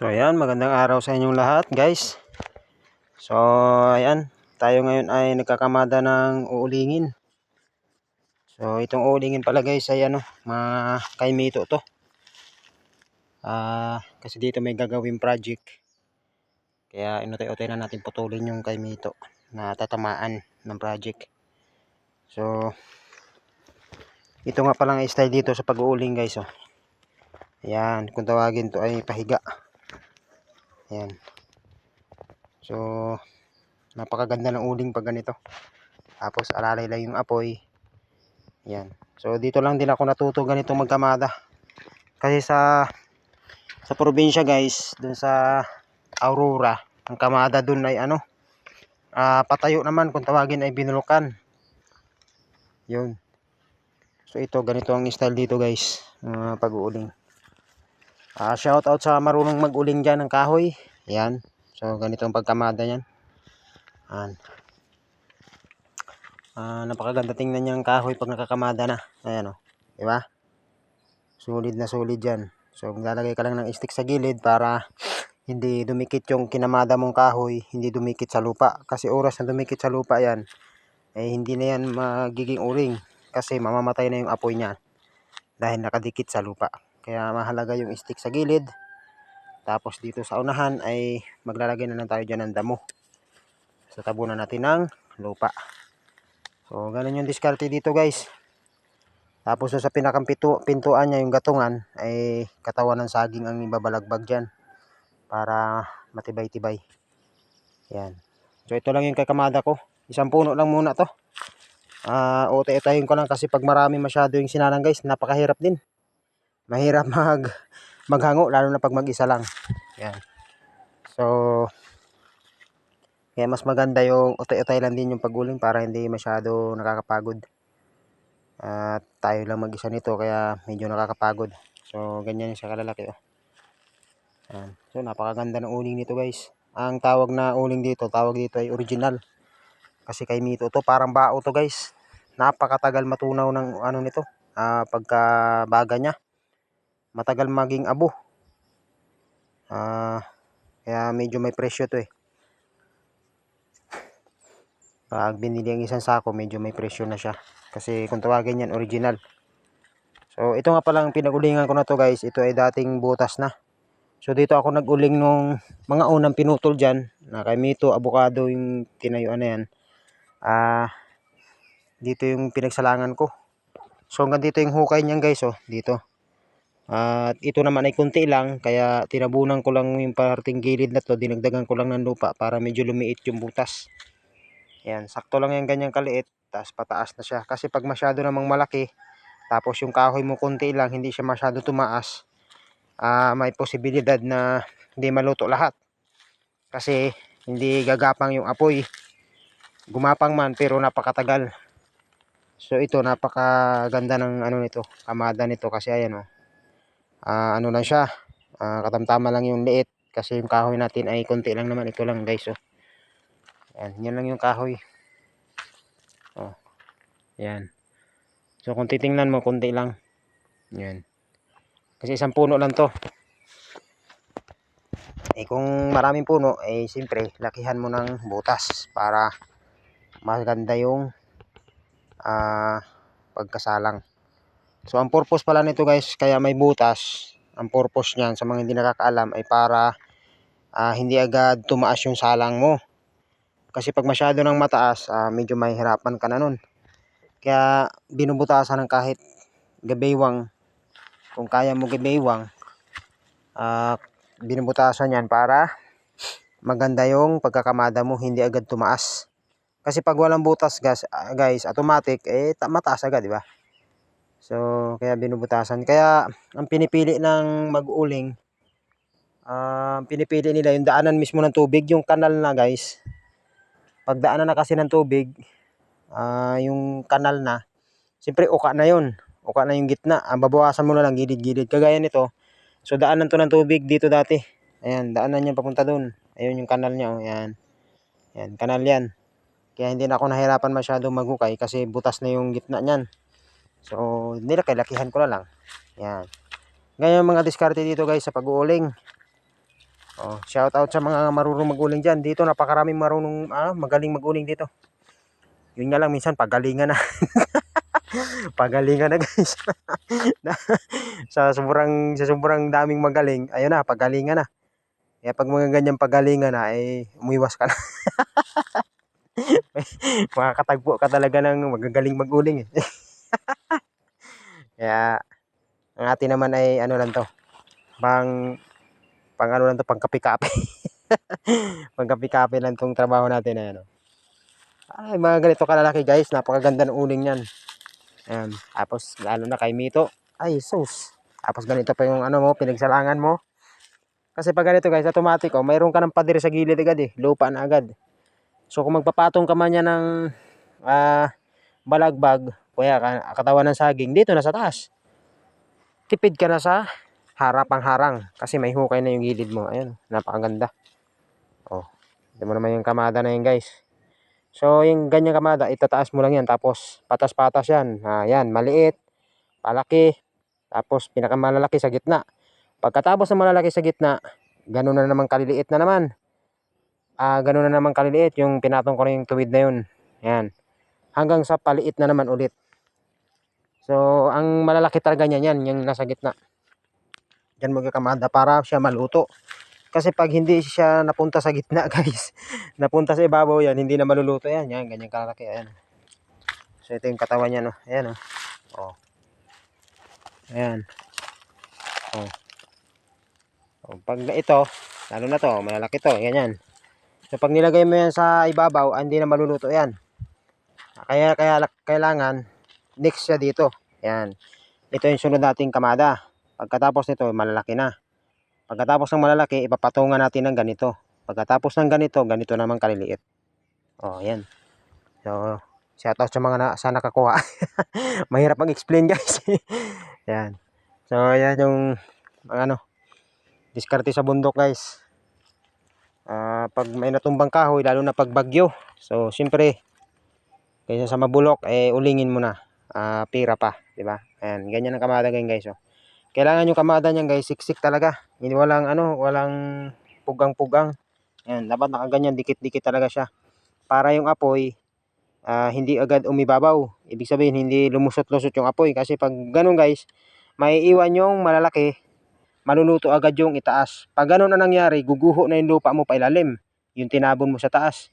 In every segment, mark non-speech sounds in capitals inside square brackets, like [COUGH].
So ayan, magandang araw sa inyong lahat guys. So ayan, tayo ngayon ay nagkakamada ng uulingin. So itong uulingin pala guys ay ano, mga kaimito to. Ah, kasi dito may gagawin project. Kaya inutay-utay na natin putulin yung kaimito na tatamaan ng project. So ito nga palang style dito sa pag-uuling guys oh. Ayan, kung tawagin to ay pahiga. Ayan. So, napakaganda ng uling pag ganito. Tapos, alalay lang yung apoy. Ayan. So, dito lang din ako natuto ganito magkamada. Kasi sa sa probinsya guys, dun sa Aurora, ang kamada dun ay ano, ah, patayo naman kung tawagin ay binulukan. Yun. So, ito, ganito ang style dito guys, mga pag-uuling. Ah, shout out sa marunong mag-uling dyan ng kahoy. Ayan. So, ganito ang pagkamada niyan. Ayan. Ah, napakaganda tingnan niyang kahoy pag nakakamada na. Ayan o. Di ba? Solid na solid yan. So, maglalagay ka lang ng stick sa gilid para hindi dumikit yung kinamada mong kahoy, hindi dumikit sa lupa. Kasi oras na dumikit sa lupa yan, eh hindi na yan magiging uring. Kasi mamamatay na yung apoy niya dahil nakadikit sa lupa. Kaya mahalaga yung stick sa gilid. Tapos dito sa unahan ay maglalagay na lang tayo dyan ng damo. So tabunan natin ng lupa. So ganun yung diskarte dito guys. Tapos sa pinakang pito, pintuan niya yung gatungan ay katawan ng saging ang ibabalagbag dyan. Para matibay-tibay. Yan. So ito lang yung kakamada ko. Isang puno lang muna to. Ah, uh, utayin ko lang kasi pag marami masyado yung sinanang guys, napakahirap din mahirap [LAUGHS] mag maghango lalo na pag mag-isa lang. Yan. So kaya mas maganda yung utay-utay lang din yung paguling para hindi masyado nakakapagod. At uh, tayo lang mag-isa nito kaya medyo nakakapagod. So ganyan siya kalalaki oh. Yan. So napakaganda ng uling nito guys. Ang tawag na uling dito, tawag dito ay original. Kasi kay Mito to parang bao to guys. Napakatagal matunaw ng ano nito, uh, pagkabaga niya matagal maging abo. Ah, kaya medyo may presyo to eh. Pag binili ang isang sako, medyo may presyo na siya. Kasi kung tawagin yan, original. So, ito nga palang pinagulingan ko na to guys. Ito ay dating butas na. So, dito ako naguling nung mga unang pinutol dyan. Na kay Mito, avocado yung tinayuan na yan. Ah, uh, dito yung pinagsalangan ko. So, hanggang dito yung hukay niyan guys, oh. Dito. At ito naman ay kunti lang kaya tinabunan ko lang yung parting gilid na to, dinagdagan ko lang ng lupa para medyo lumiit yung butas. Yan, sakto lang yung ganyang kaliit, tapos pataas na siya. Kasi pag masyado namang malaki, tapos yung kahoy mo kunti lang, hindi siya masyado tumaas, uh, may posibilidad na hindi maluto lahat. Kasi hindi gagapang yung apoy. Gumapang man pero napakatagal. So ito napakaganda ng ano nito, kamada nito kasi ayan oh uh, ano lang siya. Uh, katamtama lang yung liit. Kasi yung kahoy natin ay konti lang naman. Ito lang guys oh. yan, yan lang yung kahoy. Oh. yan so kung titingnan mo konti lang. Yan kasi isang puno lang to. Eh kung maraming puno eh siyempre lakihan mo ng butas para maganda yung uh, pagkasalang So ang purpose pala nito guys, kaya may butas. Ang purpose niyan sa mga hindi nakakaalam ay para uh, hindi agad tumaas yung salang mo. Kasi pag masyado nang mataas, uh, medyo mahihirapan ka na nun. Kaya binubutasan ng kahit gabaywang. Kung kaya mo gabaywang, uh, binubutasan yan para maganda yung pagkakamada mo, hindi agad tumaas. Kasi pag walang butas guys, guys automatic, eh mataas agad, di ba? So, kaya binubutasan. Kaya, ang pinipili ng mag-uling, uh, pinipili nila yung daanan mismo ng tubig, yung kanal na guys. Pag daanan na kasi ng tubig, uh, yung kanal na, siyempre uka na yun. Uka na yung gitna. Ang babawasan mo na lang, gilid-gilid. Kagaya nito. So, daanan to ng tubig dito dati. Ayan, daanan niya papunta doon. Ayun yung kanal niya. Oh, ayan. Ayan, kanal yan. Kaya hindi na ako nahirapan masyado maghukay kasi butas na yung gitna niyan. So, nilaki-lakihan ko na lang. Yan. Ngayon mga diskarte dito guys sa pag-uuling. Oh, shout out sa mga marunong maguling diyan. Dito napakaraming marunong ah, magaling maguling dito. Yun nga lang minsan pagalingan na. [LAUGHS] pagalingan na guys. [LAUGHS] Sa sobrang sa sobrang daming magaling, ayun na, pagalingan na. Kaya pag mga ganyan pagalingan na, eh, umiwas ka na. [LAUGHS] Makakatagpo ka talaga ng magagaling maguling eh. Kaya, ang atin naman ay ano lang to, pang, pang ano lang to, pang kapi-kapi. [LAUGHS] pang kapi-kapi lang tong trabaho natin na ano. Ay, mga ganito kalalaki guys, napakaganda ng uling yan. Ayan, tapos lalo na kay Mito, ay sus. Tapos ganito pa yung ano mo, pinagsalangan mo. Kasi pag ganito guys, automatic oh, mayroon ka ng pader sa gilid agad eh, lupa na agad. So kung magpapatong ka man yan ng ah, balagbag, kuya ka- katawan ng saging, dito na sa taas. Tipid ka na sa harapang harang kasi may hukay na yung gilid mo. Ayun, napakaganda. Oh, ito mo naman yung kamada na yun guys. So yung ganyang kamada, itataas mo lang yan tapos patas-patas yan. Ah, yan, maliit, palaki, tapos pinakamalalaki sa gitna. Pagkatapos ng malalaki sa gitna, ganun na naman kaliliit na naman. Ah, ganun na naman kaliliit yung pinatong ko na yung tuwid na yun. Yan. Hanggang sa paliit na naman ulit. So, ang malalaki talaga niyan yan, yung nasa gitna. Yan magkakamada para siya maluto. Kasi pag hindi siya napunta sa gitna, [LAUGHS] guys, napunta sa ibabaw yan, hindi na maluluto yan. Yan, ganyan kalaki. Ayan. So, ito yung katawan niya, no? Ayan, oh. Oh. Ayan. Oh. Oh, pag ito, lalo na to, malalaki to, ganyan. So pag nilagay mo yan sa ibabaw, ah, hindi na maluluto yan. Kaya kaya kailangan next siya dito. Yan. Ito yung sunod nating kamada. Pagkatapos nito, malalaki na. Pagkatapos ng malalaki, ipapatungan natin ng ganito. Pagkatapos ng ganito, ganito naman kaliliit. Oh, yan. So, shoutout sa mga na, sa nakakuha. [LAUGHS] Mahirap mag-explain guys. [LAUGHS] yan. So, yan yung ano, diskarte sa bundok guys. Ah, pag may natumbang kahoy, lalo na pag bagyo. So, siyempre, kaysa sa mabulok, eh, ulingin mo na. Ah, pira pa, di ba? Ayan, ganyan ang kamada ganyan guys. Oh. Kailangan yung kamada niyan guys, siksik talaga. Hindi walang ano, walang pugang-pugang. Ayan, dapat nakaganyan, dikit-dikit talaga siya. Para yung apoy, ah, hindi agad umibabaw. Ibig sabihin, hindi lumusot-lusot yung apoy. Kasi pag ganun guys, may iwan yung malalaki, maluluto agad yung itaas. Pag ganun na nangyari, guguho na yung lupa mo pa ilalim. Yung tinabon mo sa taas.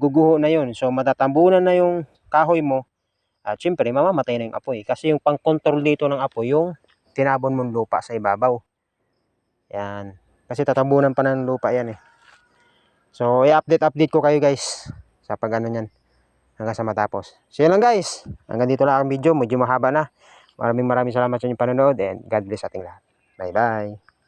Guguho na yun. So, matatambunan na yung kahoy mo. At syempre, mamamatay na yung apoy. Kasi yung pang-control dito ng apoy, yung tinabon mong lupa sa ibabaw. Yan. Kasi tatambunan pa ng lupa yan eh. So, i-update-update ko kayo guys. Sa pag ano yan. Hanggang sa matapos. So, yun lang guys. Hanggang dito lang ang video. Medyo mahaba na. Maraming maraming salamat sa inyong panonood and God bless ating lahat. Bye-bye.